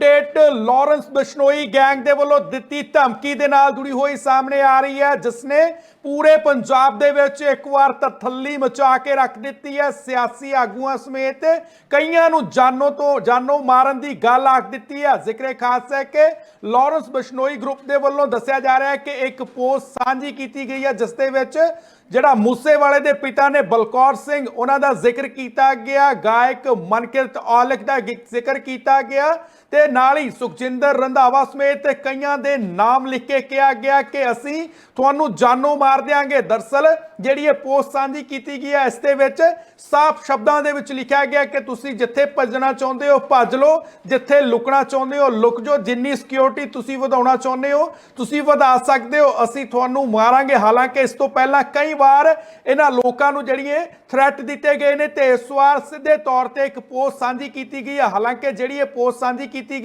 Update Lawrence Bishnoi gang ਦੇ ਵੱਲੋਂ ਦਿੱਤੀ ਧਮਕੀ ਦੇ ਨਾਲ ਜੁੜੀ ਹੋਈ ਸਾਹਮਣੇ ਆ ਰਹੀ ਹੈ ਜਿਸ ਨੇ ਪੂਰੇ ਪੰਜਾਬ ਦੇ ਵਿੱਚ ਇੱਕ ਵਾਰ ਤਥੱਲੀ ਮਚਾ ਕੇ ਰੱਖ ਦਿੱਤੀ ਹੈ। ਸਿਆਸੀ ਆਗੂਆਂ ਸਮੇਤ ਕਈਆਂ ਨੂੰ ਜਾਨੋਂ ਤੋਂ ਜਾਨੋਂ ਮਾਰਨ ਦੀ ਗੱਲ ਆਖ ਦਿੱਤੀ ਹੈ। ਜ਼ਿਕਰੇ ਖਾਸ ਹੈ ਕਿ ਲਾਰੈਂਸ ਬਿਸ਼ਨੋਈ ਗਰੁੱਪ ਦੇ ਵੱਲੋਂ ਦੱਸਿਆ ਜਾ ਰਿਹਾ ਹੈ ਕਿ ਇੱਕ ਪੋਸਟ ਸਾਂਝੀ ਕੀਤੀ ਗਈ ਹੈ, ਜਿਸ ਦੇ ਵਿੱਚ ਜਿਹੜਾ ਮੂਸੇਵਾਲੇ ਦੇ ਪਿਤਾ ਨੇ ਬਲਕੌਰ ਸਿੰਘ, ਉਹਨਾਂ ਦਾ ਜ਼ਿਕਰ ਕੀਤਾ ਗਿਆ। ਗਾਇਕ ਮਨਕਿਰਤ ਔਲਖ ਦਾ ਜ਼ਿਕਰ ਕੀਤਾ ਗਿਆ ਤੇ ਨਾਲ ਹੀ ਸੁਖਜਿੰਦਰ ਰੰਧਾਵਾ ਸਮੇਤ ਕਈਆਂ ਦੇ ਨਾਮ ਲਿਖ ਕੇ ਕਿਹਾ ਗਿਆ ਕਿ ਅਸੀਂ ਤੁਹਾਨੂੰ ਜਾਨੋਂ ਮਾਰ ਦਿਆਂਗੇ। ਦਰਸਲ ਜਿਹੜੀ ਇਹ ਪੋਸਟ ਸਾਂਝੀ ਕੀਤੀ ਗਈ ਹੈ, ਇਸ ਦੇ ਵਿੱਚ ਸਾਫ਼ ਸ਼ਬਦਾਂ ਦੇ ਵਿੱਚ ਲਿਖਿਆ ਗਿਆ ਕਿ ਤੁਸੀਂ ਜਿੱਥੇ ਭੱਜਣਾ ਚਾਹੁੰਦੇ ਹੋ, ਭੱਜ ਲਓ। ਜਿੱਥੇ ਲੁਕਣਾ ਚਾਹੁੰਦੇ ਹੋ, ਲੁਕ ਜਾਓ। ਜਿੰਨੀ ਸਿਕਿਉਰਿਟੀ ਤੁਸੀਂ ਵਧਾਉਣਾ ਚਾਹੁੰਦੇ ਹੋ, ਤੁਸੀਂ ਵਧਾ ਸਕਦੇ ਹੋ। ਅਸੀਂ ਤੁਹਾਨੂੰ ਮਾਰਾਂਗੇ। ਹਾਲਾਂਕਿ ਇਸ ਤੋਂ ਪਹਿਲਾਂ ਕਈ ਵਾਰ ਇਹਨਾਂ ਲੋਕਾਂ ਨੂੰ ਜਿਹੜੀਏ ਥ੍ਰੈਟ ਦਿੱਤੇ ਗਏ ਨੇ ਤੇ ਇਸ ਵਾਰ ਸਿੱਧੇ ਤੌਰ ਤੇ ਇੱਕ ਪੋਸਟ ਸਾਂਝੀ ਕੀਤੀ ਗਈ ਹੈ। ਹਾਲਾਂਕਿ ਜਿਹੜੀ ਇਹ ਪੋਸਟ ਸਾਂਝੀ ਕੀਤੀ